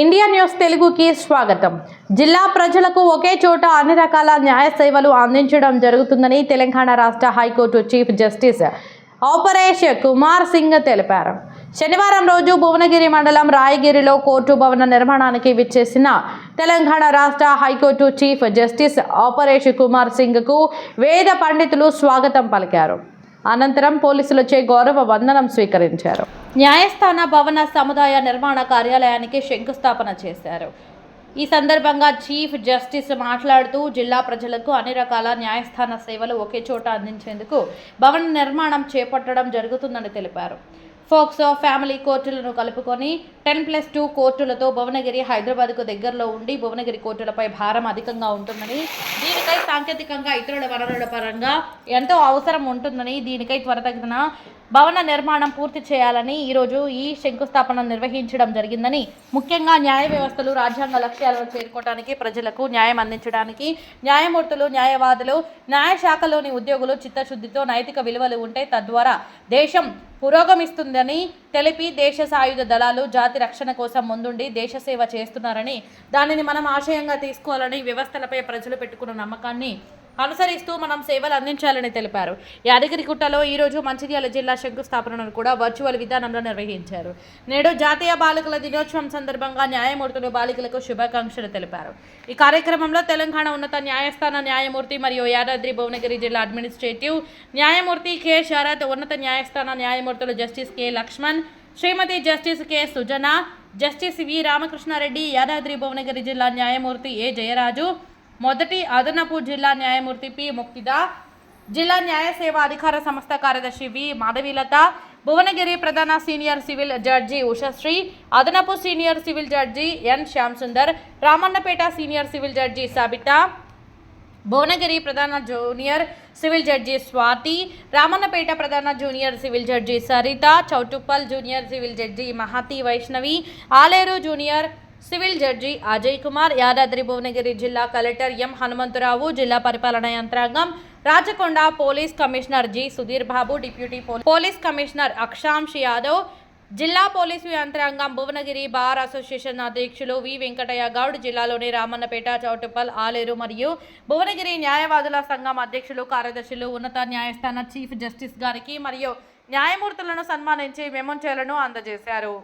India news తెలుగుకి స్వాగతం. జిల్లా ప్రజలకు ఒకే చోట అన్ని రకాల న్యాయ సేవలు అందించడం జరుగుతుందని తెలంగాణ రాష్ట్ర high court chief justice Aparesh Kumar Singh తెలిపారు. శనివారం రోజు భువనగిరి మండలం రాయగిరిలో కోర్టు భవన నిర్మాణానికి విచ్చేసిన తెలంగాణ రాష్ట్ర high court chief justice Aparesh Kumar సింగ్కు వేద పండితులు స్వాగతం పలికారు. అనంతరం పోలీసులచే గౌరవ వందనం స్వీకరించారు. న్యాయస్థాన భవన సముదాయ నిర్మాణ కార్యాలయానికి శంకుస్థాపన చేశారు. ఈ సందర్భంగా చీఫ్ జస్టిస్ మాట్లాడుతూ జిల్లా ప్రజలకు అన్ని రకాల న్యాయస్థాన సేవలు ఒకే చోట అందించేందుకు భవన నిర్మాణం చేపట్టడం జరుగుతుందని తెలిపారు. ఫోక్సో ఫ్యామిలీ కోర్టులను కలుపుకొని టెన్ ప్లస్ టూ కోర్టులతో భువనగిరి హైదరాబాద్కు దగ్గరలో ఉండి భువనగిరి కోర్టులపై భారం అధికంగా ఉంటుందని దీనికై సాంకేతికంగా ఇతరుల వనరుల పరంగా ఎంతో అవసరం ఉంటుందని దీనికై త్వరతగిన భవన నిర్మాణం పూర్తి చేయాలని ఈరోజు ఈ శంకుస్థాపన నిర్వహించడం జరిగిందని ముఖ్యంగా న్యాయ వ్యవస్థలు రాజ్యాంగ లక్ష్యాలను చేరుకోవడానికి ప్రజలకు న్యాయం అందించడానికి న్యాయమూర్తులు న్యాయవాదులు న్యాయశాఖలోని ఉద్యోగులు చిత్తశుద్ధితో నైతిక విలువలు ఉంటే తద్వారా దేశం పురోగమిస్తుందని తెలిపి దేశ సాయుధ దళాలు జాతి రక్షణ కోసం ముందుండి దేశ సేవ చేస్తున్నారని దానిని మనం ఆశయంగా తీసుకోవాలని వ్యవస్థలపై ప్రజలు పెట్టుకున్న నమ్మకాన్ని అనుసరిస్తూ మనం సేవలు అందించాలని తెలిపారు. యాదగిరిగుట్టలో ఈరోజు మంచిర్యాల జిల్లా శంకుస్థాపనను కూడా వర్చువల్ విధానంలో నిర్వహించారు. నేడు జాతీయ బాలికల దినోత్సవం సందర్భంగా న్యాయమూర్తులు బాలికలకు శుభాకాంక్షలు తెలిపారు. ఈ కార్యక్రమంలో తెలంగాణ ఉన్నత న్యాయస్థాన న్యాయమూర్తి మరియు యాదాద్రి భువనగిరి జిల్లా అడ్మినిస్ట్రేటివ్ న్యాయమూర్తి కె. శరత్ ఉన్నత న్యాయస్థాన న్యాయమూర్తులు justice K. Lakshman Shrimati justice K. Sujana justice V. Ramakrishna Reddy Yadadri Bhuvanagiri జిల్లా న్యాయమూర్తి ఏ. జయరాజు మొదటి అదనపు జిల్లా న్యాయమూర్తి పి. ముక్తిదా జిల్లా న్యాయ సేవా అధికార సంస్థ కార్యదర్శి వి. మాధవీలత భువనగిరి ప్రధాన సీనియర్ సివిల్ జడ్జి ఉషశ్రీ అదనపు senior civil judge N. Shyam Sundar Ramannapeta senior civil judge Sabitha Bhuvanagiri ప్రధాన junior civil judge Swathi Ramannapeta ప్రధాన junior civil judge Saritha Choutuppal junior civil judge Mahathi Vaishnavi Aleru junior civil judge Ajay Kumar Yadadri Bhuvanagiri జిల్లా collector M Hanumantharao జిల్లా పరిపాలనా యంత్రాంగం Rachakonda police commissioner G Sudheer Babu deputy police commissioner Akshansh Yadav జిల్లా police యంత్రాంగం Bhuvanagiri bar association అధ్యక్షులు వి వెంకటయ్య గౌడ్ జిల్లాలోని రామన్నపేట చౌటుప్పల్ ఆలేరు మరియు భువనగిరి న్యాయవాదుల సంఘం అధ్యక్షులు కార్యదర్శులు ఉన్నత న్యాయస్థాన చీఫ్ జస్టిస్ గారికి మరియు న్యాయమూర్తులను సన్మానించి మెమోంచేలను అందజేశారు.